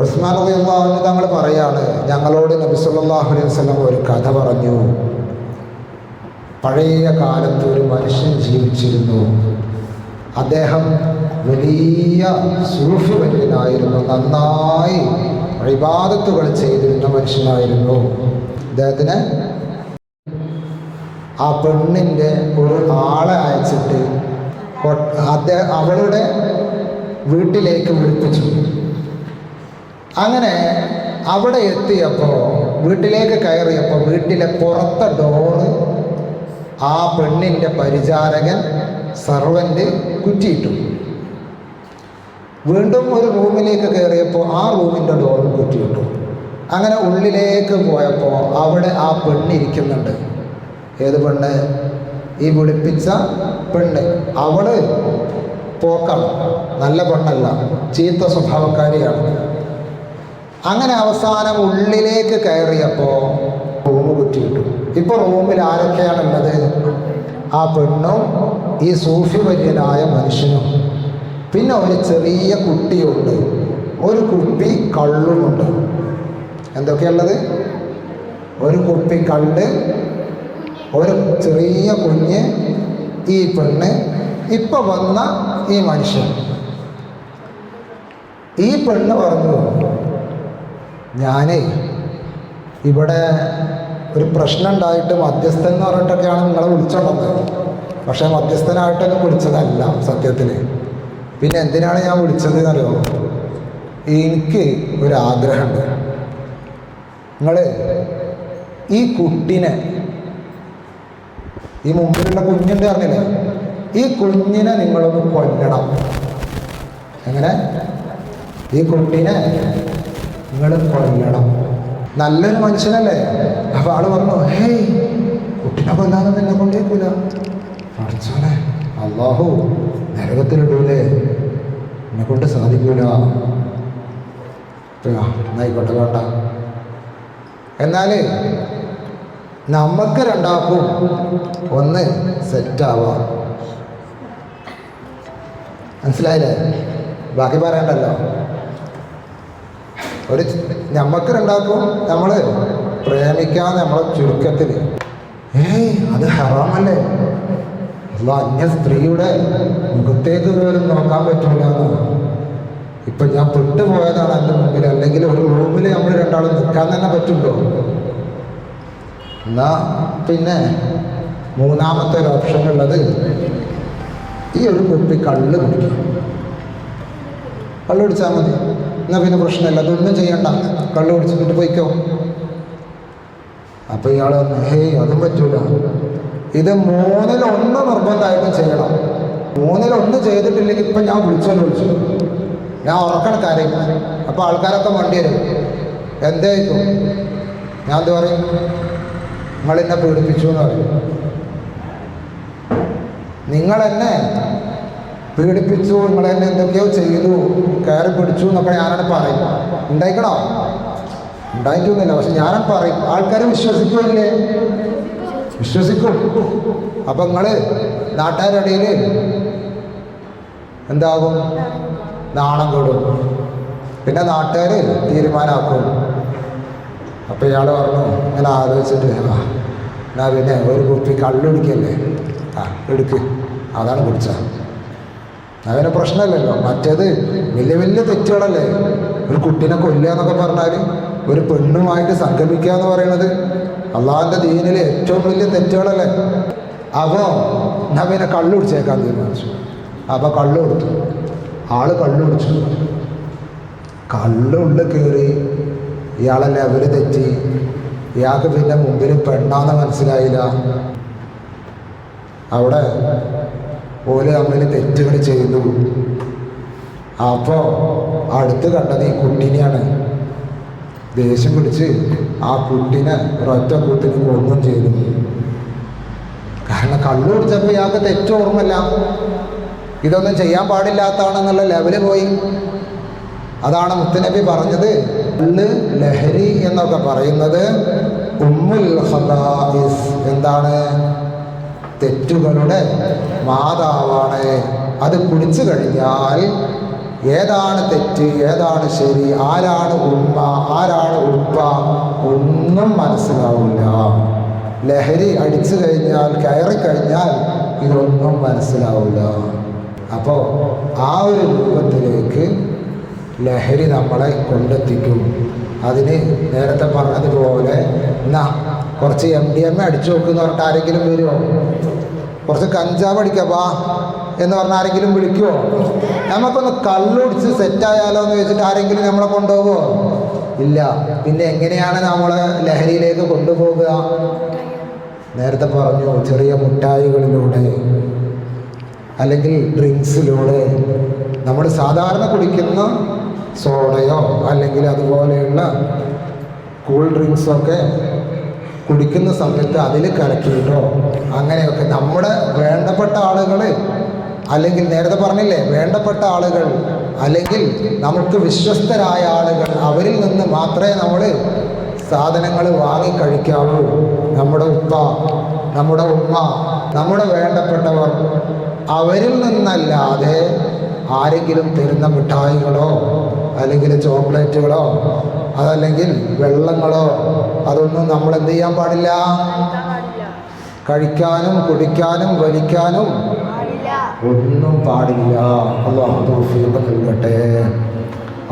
ഉസ്മാൻ റളിയല്ലാഹു തങ്ങൾ പറയാണ് ഞങ്ങളോട് നബി സല്ലാഹു അലൈഹി വസല്ലം ഒരു കഥ പറഞ്ഞു. പഴയ കാലത്ത് ഒരു മനുഷ്യൻ ജീവിച്ചിരുന്നു. അദ്ദേഹം വലിയ സൂഫി മനുഷ്യനായിരുന്നു നന്നായി വിവാദത്തുകൾ ചെയ്തിരുന്ന മനുഷ്യനായിരുന്നു. അദ്ദേഹത്തിന് ആ പെണ്ണിന്റെ ഒരു ആളെ അയച്ചിട്ട് അദ്ദേഹം അവളുടെ വീട്ടിലേക്ക് വിളിപ്പിച്ചു. അങ്ങനെ അവിടെ എത്തിയപ്പോൾ വീട്ടിലേക്ക് കയറിയപ്പോൾ വീട്ടിലെ പുറത്തെ ഡോറ് ആ പെണ്ണിന്റെ പരിചാരകൻ സർവന്റ് കുറ്റിയിട്ടു. വീണ്ടും ഒരു റൂമിലേക്ക് കയറിയപ്പോൾ ആ റൂമിന്റെ ഡോറും കുറ്റിയിട്ടു. അങ്ങനെ ഉള്ളിലേക്ക് പോയപ്പോൾ അവിടെ ആ പെണ്ണിരിക്കുന്നുണ്ട് ഏത് പെണ്ണ്? ഈ വിളിപ്പിച്ച പെണ്ണ്. അവൾ പോക്കണം. നല്ല പെണ്ണല്ല. ചീത്ത സ്വഭാവക്കാരിയാണ്. അങ്ങനെ അവസാനം ഉള്ളിലേക്ക് കയറിയപ്പോൾ റൂം കുറ്റിയിട്ടു. ഇപ്പോൾ റൂമിൽ ആരൊക്കെയാണുള്ളത്? ആ പെണ്ണും ഈ സൂഫി വര്യനായ മനുഷ്യനും. പിന്നെ ഒരു ചെറിയ കുട്ടിയുണ്ട്. ഒരു കുപ്പി കള്ളുമുണ്ട്. എന്തൊക്കെയുള്ളത് ഒരു കുപ്പി കള്ള് ഒരു ചെറിയ കുഞ്ഞ് ഈ പെണ്ണ് ഇപ്പൊ വന്ന ഈ മനുഷ്യൻ. ഈ പെണ്ണ് പറഞ്ഞു ഞാനേ ഇവിടെ ഒരു പ്രശ്നം ഉണ്ടായിട്ട് മധ്യസ്ഥൻ എന്ന് പറഞ്ഞിട്ടൊക്കെയാണ് നിങ്ങളെ വിളിച്ചോണ്ടത്. പക്ഷേ മധ്യസ്ഥനായിട്ടൊന്നും വിളിച്ചതല്ല സത്യത്തിൽ പിന്നെ എന്തിനാണ് ഞാൻ വിളിച്ചത് എന്നറിയോ എനിക്ക് ഒരാഗ്രഹമുണ്ട്. നിങ്ങൾ ഈ കുട്ടിനെ ഈ മുമ്പിലുള്ള കുഞ്ഞുണ്ട് പറഞ്ഞില്ലേ? ഈ കുഞ്ഞിനെ നിങ്ങളൊന്ന് കൊല്ലണം. എങ്ങനെ? ഈ കുട്ടീനെ നിങ്ങൾ കൊല്ലണം നല്ലൊരു മനുഷ്യനല്ലേ? അപ്പൊ ആൾ പറഞ്ഞു ഹേയ് കുട്ടിനെ കൊല്ലാതെ എന്നെ കൊണ്ടേക്കൂല. പഠിച്ചോനെ അള്ളാഹു നരകത്തിലിടൂലേ. എന്നെ കൊണ്ട് സാധിക്കൂല. എന്നായിക്കോട്ടെ വേണ്ട. എന്നാൽ നമുക്ക് രണ്ടാക്കും ഒന്ന് സെറ്റാവാം മനസ്സിലായില്ലേ? ബാക്കി പറയണ്ടല്ലോ. ഒരു നമുക്ക് രണ്ടാക്കും നമ്മൾ പ്രേമിക്കാൻ നമ്മളെ ചുരുക്കത്തിൽ ഏയ് അത് ഹറാമല്ലേ? അല്ല അന്യ സ്ത്രീയുടെ മുഖത്തേക്ക് പോലും നോക്കാൻ പറ്റില്ല എന്ന്. ഇപ്പം ഞാൻ പെട്ടുപോയതാണ് എന്റെ മുമ്പിൽ അല്ലെങ്കിൽ ഒരു റൂമിൽ നമ്മൾ രണ്ടാളും നിൽക്കാൻ തന്നെ പറ്റുള്ളൂ എന്നാ പിന്നെ മൂന്നാമത്തെ ഒരു ഓപ്ഷൻ ഉള്ളത് ഈ ഒരു കുപ്പി കള്ള് കുടിക്കും. കള്ള് കുടിച്ചാൽ മതി. എന്നാൽ പിന്നെ പ്രശ്നമില്ല അതൊന്നും ചെയ്യണ്ട. കള്ള് കുടിച്ചിട്ട് പോയിക്കോ. അപ്പൊ ഇയാൾ ഹേയ് അതും പറ്റൂല. ഇത് മൂന്നിൽ ഒന്ന് നിർബന്ധമായിട്ടും ചെയ്യണം. മൂന്നിൽ ഒന്ന് ചെയ്തിട്ടില്ലെങ്കിൽ ഇപ്പം ഞാൻ വിളിച്ചോ വിളിച്ചു. ഞാൻ ഉറക്കണ കാര്യം. അപ്പോൾ ആൾക്കാരൊക്കെ വണ്ടി വരും. എന്തായിരിക്കും ഞാൻ എന്ത് പറയും? നിങ്ങൾ എന്നെ പീഡിപ്പിച്ചു എന്ന് പറയും. നിങ്ങൾ എന്നെ പീഡിപ്പിച്ചു നിങ്ങളെ എന്തൊക്കെയോ ചെയ്തു കയറി പിടിച്ചു എന്നൊക്കെ ഞാനാണ് പറയും. ഉണ്ടായിക്കണോ? ഉണ്ടായിട്ടൊന്നുമില്ല പക്ഷെ ഞാനാണ് പറയും. ആൾക്കാർ വിശ്വസിക്കുമല്ലേ? വിശ്വസിക്കും. അപ്പം നിങ്ങൾ നാട്ടുകാരുടെ ഇടയിൽ എന്താകും? നാണം കൂടും. പിന്നെ നാട്ടുകാർ തീരുമാനമാക്കും അപ്പം ഇയാൾ പറഞ്ഞു ഇങ്ങനെ ആലോചിച്ചിട്ട് എന്നാ പിന്നെ ഒരു കുപ്പി കള്ളുടിക്കല്ലേ? ആ എടുക്ക്. അതാണ് കുടിച്ച അങ്ങനെ പ്രശ്നമല്ലല്ലോ. മറ്റേത് വലിയ വലിയ തെറ്റുകളല്ലേ? ഒരു കുട്ടീനെ കൊല്ലുക എന്നൊക്കെ പറഞ്ഞാൽ ഒരു പെണ്ണുമായിട്ട് സംഗമിക്കുക എന്ന് പറയുന്നത് അള്ളാഹിന്റെ ദീനിലെ ഏറ്റവും വലിയ തെറ്റുകളല്ലേ? അപ്പോൾ ഞാൻ പിന്നെ കള്ളു കുടിച്ചേക്കാൻ തീരുമാനിച്ചു. അപ്പോൾ കള്ളു കൊടുത്തു. ആൾ കള്ളു കുടിച്ചു. കള്ളുള്ളിൽ കയറി ഇയാളെ ലെവൽ തെറ്റി. ഇയാൾക്ക് പിന്നെ മുമ്പിൽ പെണ്ണാന്ന് മനസ്സിലായില്ല. അവിടെ ഓൽ നമ്മൾ തെറ്റുകൾ ചെയ്യുന്നു അപ്പോ അടുത്ത് കണ്ടത് ഈ കുട്ടിനെയാണ്. ദേഷ്യം പിടിച്ച് ആ കുട്ടിനെ ഒരൊറ്റ കൂത്തിന് കൊടുക്കുകയും ചെയ്തു. കാരണം കള്ളു കുടിച്ചപ്പോൾ ഇയാൾക്ക് തെറ്റോർമ്മല്ല ഇതൊന്നും ചെയ്യാൻ പാടില്ലാത്തതാണെന്നുള്ള ലെവൽ പോയി. അതാണ് മുത്തനബി പറഞ്ഞത്. കള്ള് ലഹരി എന്നൊക്കെ പറയുന്നത് ഉമ്മുൽ എന്താണ്? തെറ്റുകളുടെ മാതാവാണ് അത് കുടിച്ചു കഴിഞ്ഞാൽ ഏതാണ് തെറ്റ് ഏതാണ് ശരി ആരാണ് ഉമ്മ ആരാണ് ഉപ്പ ഒന്നും മനസ്സിലാവില്ല. ലഹരി അടിച്ചു കഴിഞ്ഞാൽ കയറി കഴിഞ്ഞാൽ ഇതൊന്നും മനസ്സിലാവില്ല. അപ്പോൾ ആ ഒരു രൂപത്തിലേക്ക് ലഹരി നമ്മളെ കൊണ്ടെത്തിക്കും. അതിന് നേരത്തെ പറഞ്ഞതുപോലെ എന്നാ കുറച്ച് എം ഡി എം അടിച്ചു നോക്കുന്ന പറഞ്ഞിട്ട് ആരെങ്കിലും വരുമോ കുറച്ച് കഞ്ചാവ് അടിക്കാം വാ എന്ന് പറഞ്ഞ ആരെങ്കിലും വിളിക്കുമോ നമുക്കൊന്ന് കള്ളുടിച്ച് സെറ്റായാലോ എന്ന് വെച്ചിട്ട് ആരെങ്കിലും നമ്മളെ കൊണ്ടുപോകുമോ ഇല്ല. പിന്നെ എങ്ങനെയാണ് നമ്മളെ ലഹരിയിലേക്ക് കൊണ്ടുപോകുക? നേരത്തെ പറഞ്ഞു ചെറിയ മുട്ടായികളിലൂടെ അല്ലെങ്കിൽ ഡ്രിങ്ക്സിലൂടെ. നമ്മൾ സാധാരണ കുടിക്കുന്ന സോഡയോ അല്ലെങ്കിൽ അതുപോലെയുള്ള കൂൾ ഡ്രിങ്ക്സൊക്കെ കുടിക്കുന്ന സമയത്ത് അതിൽ കലക്കിയിട്ടോ അങ്ങനെയൊക്കെ. നമ്മുടെ വേണ്ടപ്പെട്ട ആളുകൾ അല്ലെങ്കിൽ നേരത്തെ പറഞ്ഞില്ലേ വേണ്ടപ്പെട്ട ആളുകൾ അല്ലെങ്കിൽ നമുക്ക് വിശ്വസ്തരായ ആളുകൾ അവരിൽ നിന്ന് മാത്രമേ നമ്മൾ സാധനങ്ങൾ വാങ്ങി കഴിക്കാവൂ. നമ്മുടെ ഉപ്പ നമ്മുടെ ഉമ്മ നമ്മുടെ വേണ്ടപ്പെട്ടവർ അവരിൽ നിന്നല്ലാതെ ആരെങ്കിലും തരുന്ന മിഠായികളോ അല്ലെങ്കിൽ ചോക്ലേറ്റുകളോ അതല്ലെങ്കിൽ വെള്ളങ്ങളോ അതൊന്നും നമ്മൾ എന്ത് ചെയ്യാൻ പാടില്ല? കഴിക്കാനും കുടിക്കാനും വലിക്കാനും ഒന്നും പാടില്ല. അള്ളാഹു തൗഫീഖ് നൽകട്ടെ.